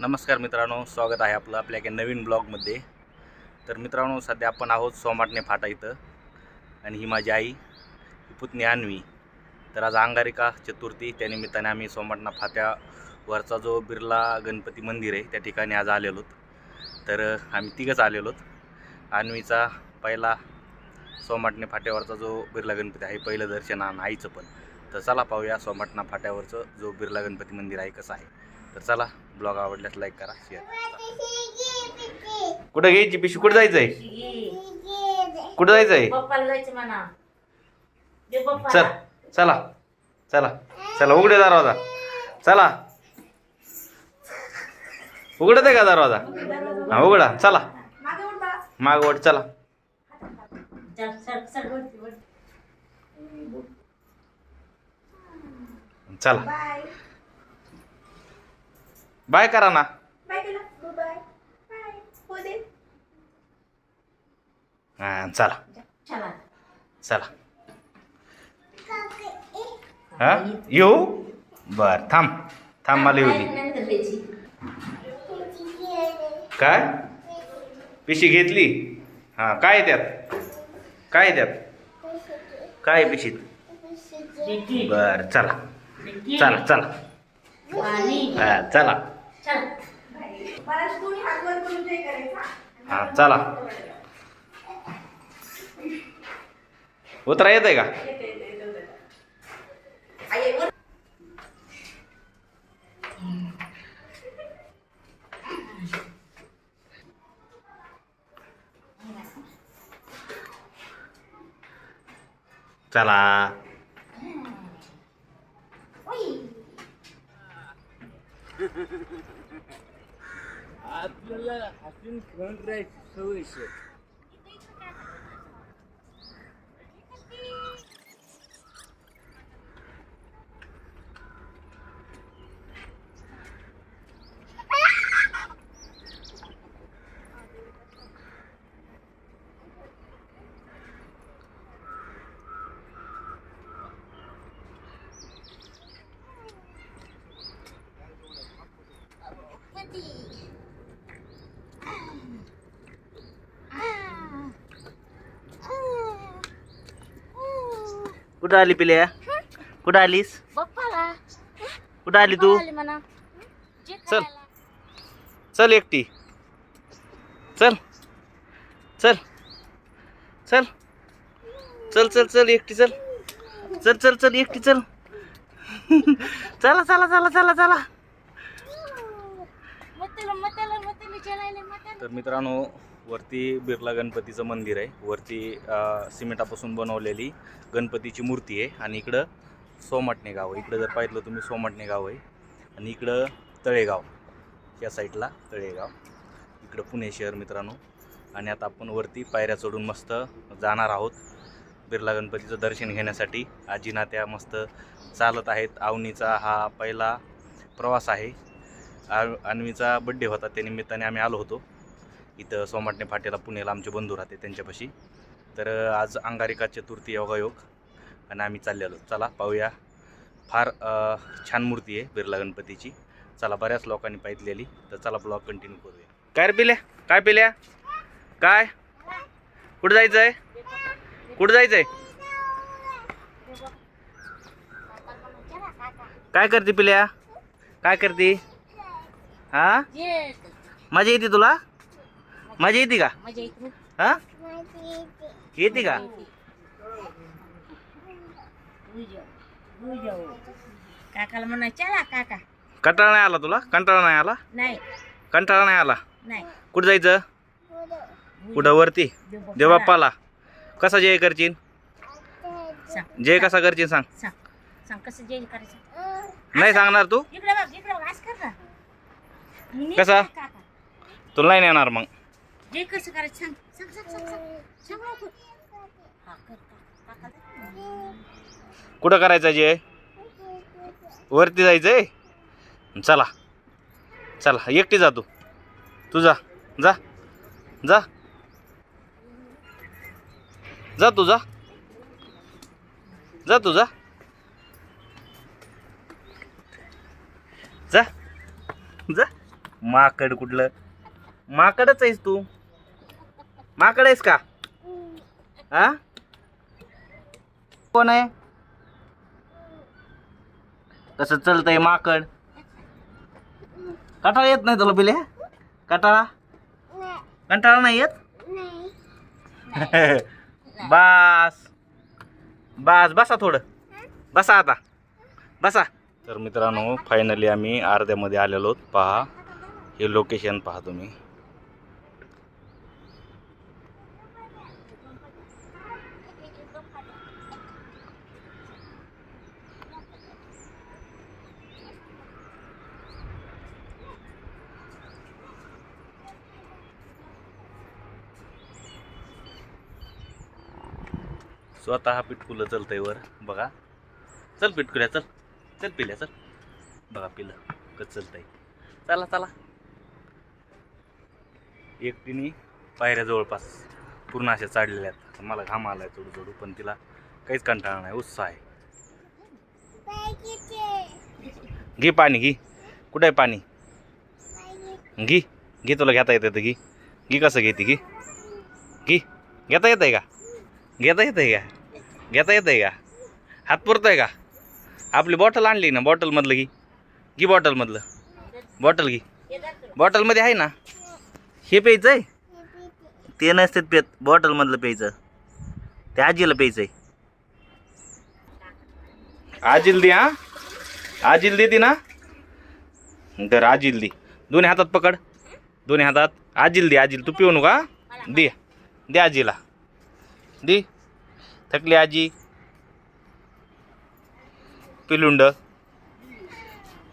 नमस्कार मित्रांनो स्वागत आहे आपलं आपल्या एका नवीन ब्लॉगमध्ये. तर मित्रांनो सध्या आपण आहोत सोमाटणे फाटा इथं आणि ही माझी आई ही पुतणी अन्वी. तर आज अंगारिका चतुर्थी त्यानिमित्ताने आम्ही सोमाटणा फाट्यावरचा जो बिर्ला गणपती मंदिर आहे त्या ठिकाणी आज आलेलो तर आम्ही तिघंच आलेलो अन्वीचा पहिला सोमाटणे फाट्यावरचा जो बिर्ला गणपती आहे पहिलं दर्शन आणि आईचं पण. तर चला पाहूया सोमाटणा फाट्यावरचं जो बिर्ला गणपती मंदिर आहे कसं आहे. तर चला ब्लॉग आवडल्यास लाईक करा शेअर कुठं घ्यायची पिशवी? कुठं जायचंय? कुठं जायचंय? जायचं चल चला चला चला उघडे दरवाजा. चला. उघडत आहे का दरवाजा? हा उघडा चला. माग वट चला. चल बाय करा ना. हा चला. चला. चला. हा? येऊ? बर थांब. थांब मला येऊ दे. नंतर द्यायची. काय? पिशी घेतली? हा काय आहे त्यात? काय आहे त्यात? काय आहे पिशीत? बर चला. चला पाणी. हा चला चल. हा चला. उतरा येत आहे का चला. आपल्याला हसून खेळून राहायची सवय आहे. कुठं आली पिल्या? कुठं आलीस? कुठं आली तू? आली म्हणा. जे चल. खायला. चल एकटी. चल. चल. चल. चल चल चल एकटी चल. चल चल चल एकटी चल. चला चला चला चला चला. तर मित्रांनो वरती बिर्ला गणपतीचं मंदिर आहे. वरती सिमेंटापासून बनवलेली गणपतीची मूर्ती आहे आणि इकडं सोमाटणे गाव आहे. इकडं जर पाहिलं तुम्ही सोमाटणे गाव आहे. आणि इकडं तळेगाव या साईडला तळेगाव. इकडं पुणे शहर मित्रांनो. आणि आता आपण वरती पायऱ्या चढून मस्त जाणार आहोत. बिर्ला गणपतीचं दर्शन घेण्यासाठी आजीना त्या मस्त चालत आहेत. आवनीचा हा पहिला प्रवास आहे. आ- अन्वीचा बड्डे होता त्या निमित्ताने आम्ही आलो होतो. इथं सोमाटणे फाटेला पुण्याला आमचे बंधू राहते त्यांच्यापाशी. तर आज अंगारिका चतुर्थी योगायोग आणि आम्ही चाललेलो. चला पाहूया. फार छान मूर्ती आहे बिर्ला गणपतीची. चला बऱ्याच लोकांनी पाहितलेली तर चला ब्लॉग कंटिन्यू करूया. काय पिल्या? काय पिल्या? काय? कुठं जायचं आहे कुठं जायचं आहे काय करते पिल्या? काय करते? हा? मजा येते तुला? मजा येते का? मजा येते हा? येते. का? काकाला म्हणा चला काका. कंटाळा नाही आला तुला? कंटाळा नाही आला? नाही. कंटाळा नाही आला? नाही. कुठं जायचं? कुठं? वरती? देवबाप्पाला कसा जय करशील? सांग. जय कसा करशील सांग. सांग. सांग कसं जेल करायचं? नाही सांगणार तू. इकडे बघ इकडे बघ असं कर ना. नीट कसा? काका. तुला नाही नेणार मग. जे कसं करायचं? सांग सांग सांग सांग सांग. सांग लवकर. हा कर काका कुठं करायचं जे? वरती जायचंय? चला. चला एकटी जा तू. तू जा. जा. जा. जा तू जा. जा तू जा. जा. जा. माकड कुठलं? माकडच आहेस तू. माकड आहेस का? हा? कोण आहे? कसं चलतंय माकड. कटाळा येत नाही तुला पिले कटाळा? कंटाळा नाही येत? बास. बास बसा थोडं. बसा आता. बसा. तर मित्रांनो फायनली आम्ही अर्ध्यामध्ये आलेलो आहोत. पहा हे लोकेशन पहा तुम्ही. स्वतः पिटकुलं चलतंय वर. बघा. चल पिटकुल्या चल. चल पिल्या चल. बघा पिलं. कच चलतंय. चला चला. एकटीने पायऱ्या जवळपास पूर्ण अशा चाडलेल्या आहेत. मला घाम आलाय चढू चढू पण तिला काहीच कंटाळा नाही. उत्साह आहे. घे पाणी घे. कुठं आहे पाणी? घे. घे तुला घेता येतं घे. घे कसं घेते घे. घे. घेता येत आहे का? घेता येतं आहे का? घेता येत आहे का? हात पुरतोय का? आपली बॉटल आणली ना बॉटलमधलं की की बॉटलमधलं बॉटल की बॉटलमध्ये आहे ना? हे प्यायचं आहे ते नसतात पेत. बॉटलमधलं प्यायचं. ते आजीला प्यायचं आहे आजील दे हा? आजील दे ती ना तर आजील दे. दोन्ही हातात पकड. दोन्ही हातात. आजील दे आजील. तू पिऊ नका दे. दे आजीला. दे. थकली आजी. पिलुंड.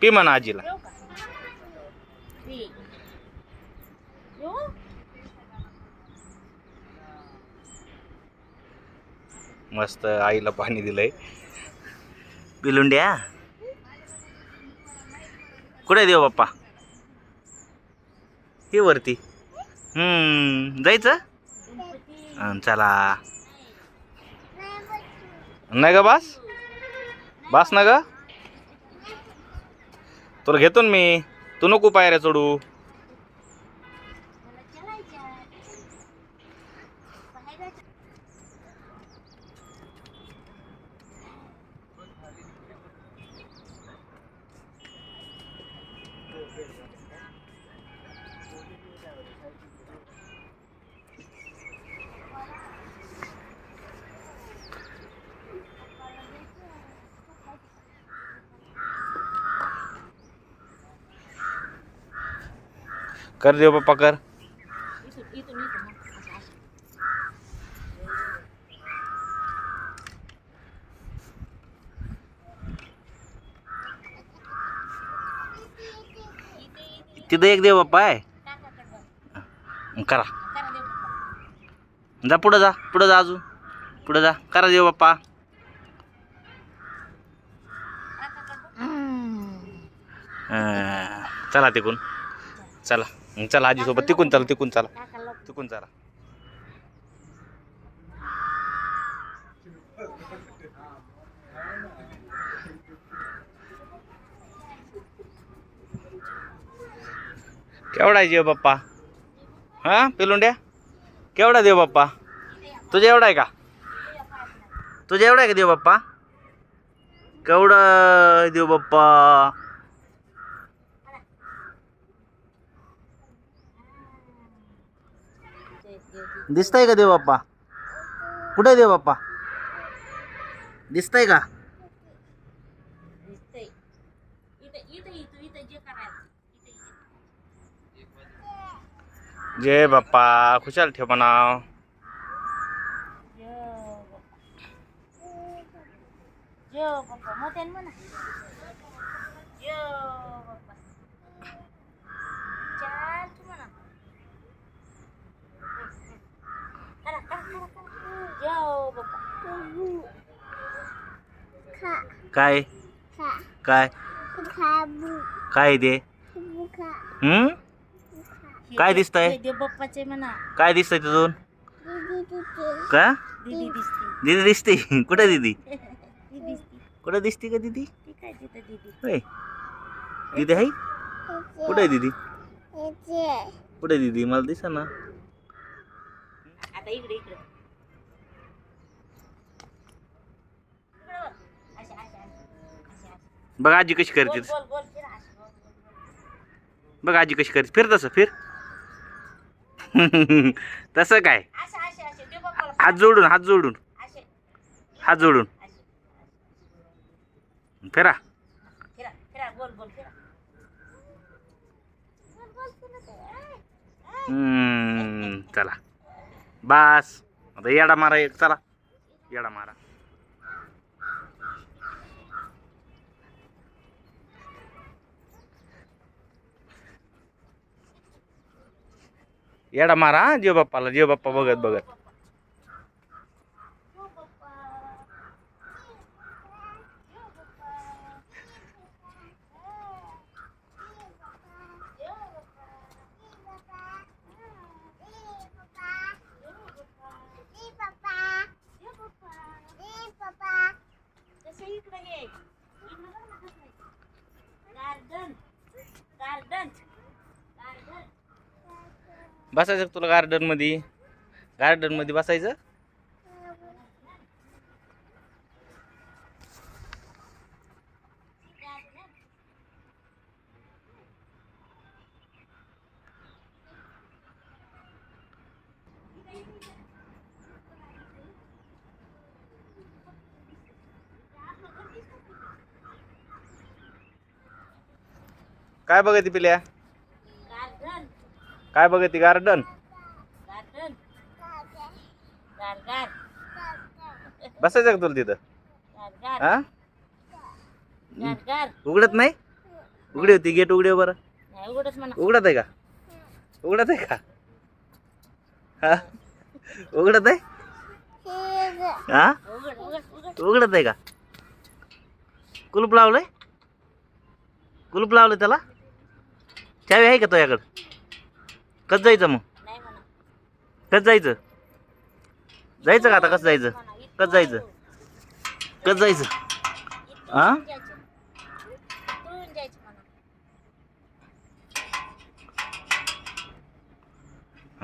पी म्हणा आजीला. मस्त आईला पाणी दिलंय. पिलुंड्या. कुठे देऊ बाप्पा? हे वरती. हम्म जायचं? चला. नाही का बास? बास ना ग? तुला घेतो ना मी. तू नको पायऱ्या चढू. कर देव बाप्पा कर. तिथं एक देव बाप्पा आहे. करा. जा पुढं जा पुढं जा अजून. पुढं जा. करा देव बाप्पा चला तिकून. चला. चला आजीसोबत तिकून चला तिकून चला. तिकून चला. केवढा आहे देव बाप्पा? हा पिलुंड्या? केवढा देव बाप्पा? तुझ्या एवढा आहे का? तुझ्या एवढा आहे का देव बाप्पा? केवढा देव बाप्पा ते- ते- ते- दिसताय का देव बाप्पा? कुठे देव बाप्पा? दिसताय का? दिसतंय. इथं इथं इथं इथं जे करायचं इथं इथं जय बाप्पा खुशाल ठेव म्हणाव जेव बाप्पा. जेव बाप्पा मोठ्यानं म्हणा जेव बाप्पा चाल तू म्हणा करा करा करा करा जेव बाप्पा काय? काय काय दे हम्म? काय दिसतंय? बाप्पाचे म्हणा काय दिसतंय तिथून? का? दिदी दिसते. कुठे दिदी? कुठे दिसते का दिदी? दिदी काय आहे? कुठे दिदी? कुठे दिदी? मला दिसा ना. आता इकडे इकडे इकडे बघ. अशी, अशी, अशी. अशी, अशी. बघ आजी कशी करते गोल. बघ आजी कशी करते फिर तसं फिर. तसं काय. हात जोडून हात जोडून. हात जोडून. फिरा. हम्म, चला. बास. आता येडा मारा एक चला. येडा मारा. येडा मारा हा, जीव बाप्पाला जीव बाप्पा बघत बघत यो बाप्पा. यो बाप्पा. यो बाप्पा. यो बाप्पा. कसं इकडे ये इकडं बघ ना कसं आहे. गार्डन गार्डन गार्डन बसायचं का तुला गार्डनमध्ये गार्डनमध्ये बसायचं? काय बघायची पिल्या? काय बघती गार्डन? गार्डन. बसायचं का तुला तिथं? हा? उघडत नाही? उघडी होती गेट उघडे बरं. नाही उघडच म्हणा. उघडत आहे का? उघडत आहे का? हा? उघडत आहे? हा? उघड उघड उघड. उघडत आहे का? कुलूप लावलंय? कुलूप लावलंय त्याला? चावी आहे का तुझ्याकडं? कसं जायचं मग? कसं जायचं? जायचं का आता? कसं जायचं? कसं जायचं? कसं जायचं? हा?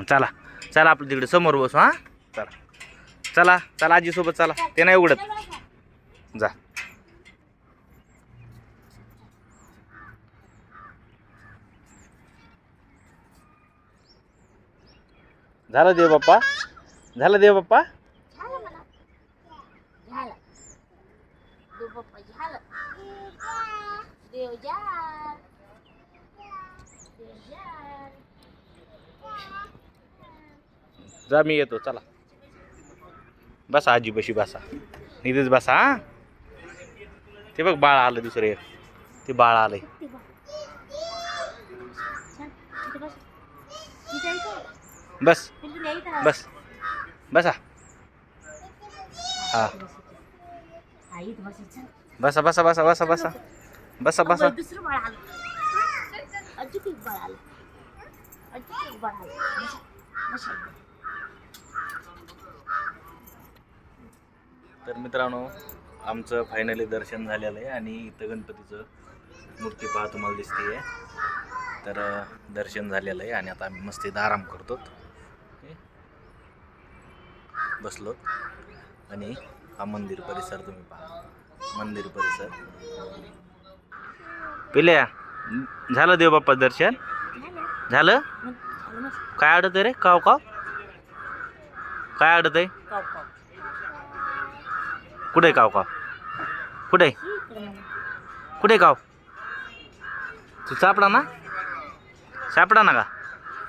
चला. चला आपलं तिकडे समोर बसू हा? चला. चला. चला आजीसोबत चला. ते नाही उघडत. जा. झालं देव बाप्पा? झालं देव बाप्पा? जा मी येतो चला. बसा आजी बशी बसा. इथेच बसा हा. ते बघ बाळ आलं दुसरं ते बाळ आलंय ते बघ. चल, इथं बस. इथं इथं. बस. बस. बसा. हा. इथं बस, चल. बसा बसा बसा बसा बसा. बसा. तर मित्रांनो आमचं फायनली दर्शन झालेलं आहे आणि इथं गणपतीचं मूर्ती पहा तुम्हाला दिसते तर अं, दर्शन झालेलं आहे आणि आता आम्ही मस्त इथं आराम करतो. बसलो. आणि हा मंदिर परिसर तुम्ही पहा. मंदिर परिसर. पिल्या झालं देव बाप्पा दर्शन? झालं? काय अडत आहे रे? काव काव? काय अडत आहे? कुठे काव काव? कुठे? कुठे काव? तू सापडा ना? सापडा ना का?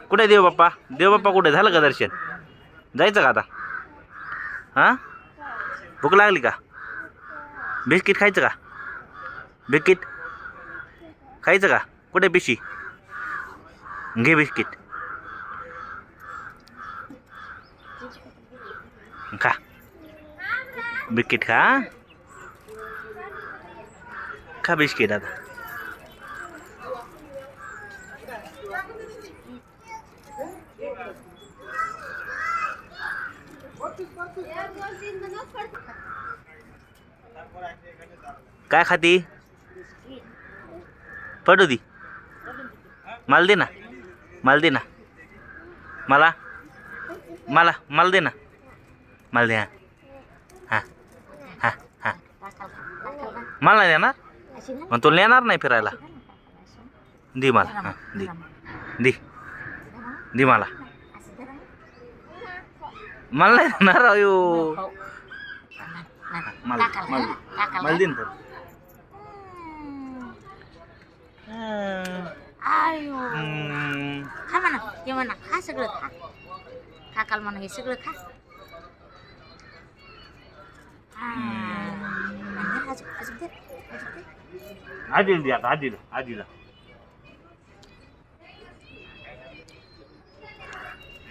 कुठे देव बाप्पा? देव बाप्पा कुठे? झालं का दर्शन? जायचं का आता? हां? भूक लागली का? बिस्किट खायचं का? बिस्किट? खायचं का? कुठे पिशी? घे बिस्किट. खा. बिस्किट खा खा बिस्किट आता. काय खाती पडू दी मला दे ना मला दे ना मला मला मला दे ना मला दे हां हां हां हां काकाला काकाला घाल. मला नाही देणार अशी घाल. मग तुला नेणार नाही फिरायला अशी घाल ना काकाला, अशी. दे मला धरा हां मग, दे धरा मग. दे धरा मग. दे मला असं धरा मग. मला नाही देणार अयो हो. नाही, नाही. मला काकाला मला घाल, काकाला मला घाल. दे ना तर. हम्म. आयो हम्म. खा म्हणा ते म्हणा खा सगळं खा काकाला म्हणा हे सगळं खा हा. आणि धर, अजून- अजून धर, अजून धर. आजीला दे आता आजीला आजीला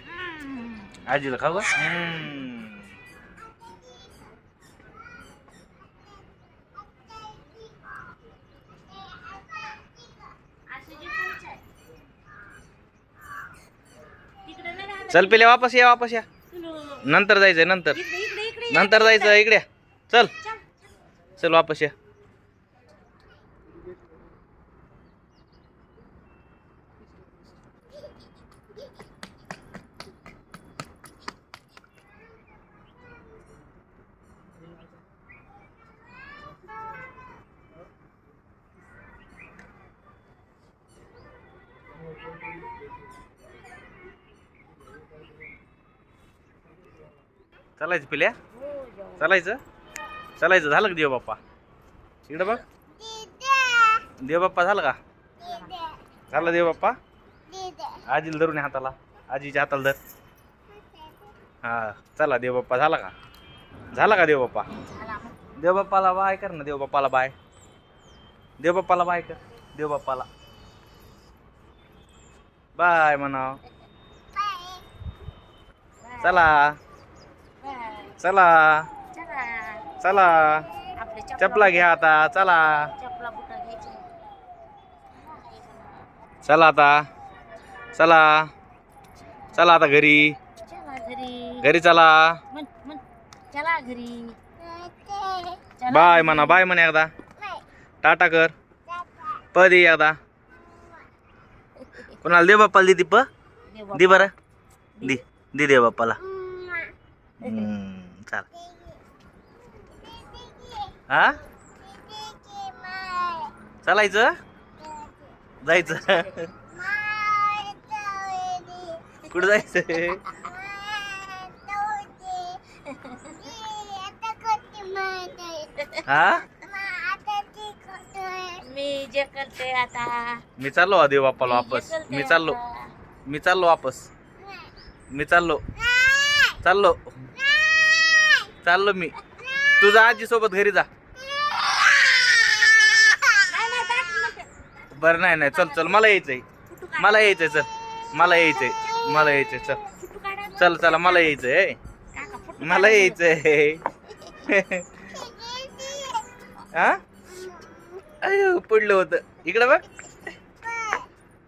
हम्म. आजीला खाऊ का हम्म. असं जे करायचं आहे. तिकडे नाही राहत. चल पेले वापस या वापस या. नंतर जायचंय नंतर. नंतर जायचं इकडे. चल. चल वापस या. चालायचं पिल्या? हो. चालायचं? चालायचं. झालं का देव बाप्पा? इकडे बघ. देव बाप्पा झालं का? झालं देव बाप्पा? आजीला धरून हाताला. आजीच्या हाताला धर. हा चला देव बाप्पा. झाला का? झाला का देव बाप्पा. देव बाप्पाला बाय कर ना देव बाप्पाला बाय. देव बाप्पाला बाय कर. देव बाप्पाला. बाय म्हणाव. चला. चला. चला. चपला घ्या आता. चला. चला आता. चला. चला आता घरी. घरी. चला. चला घरी. बाय. म्हणा. बाय म्हणे एकदा. टाटा कर. प दे एकदा. कोणाला दे बाप्पाला दे ती प दे बरं. दे. दे. दे बाप्पाला. चाल हा? चालायचं? जायचं. कुठं जायचं? हा? मी जे करते आता. मी चाललो देव बाप्पाला वापस. मी चाललो. मी चाललो वापस. मी चाललो. चाललो. चाललो मी. तुझा आजी सोबत घरी जा. बरं नाही नाही चल चल मला यायचंय. मला यायचंय चल. मला यायचंय मला यायचंय चल. चल चला मला यायचंय मला. यायचंय. हा अयो पडलं होतं. इकडं बघ.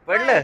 पडलं?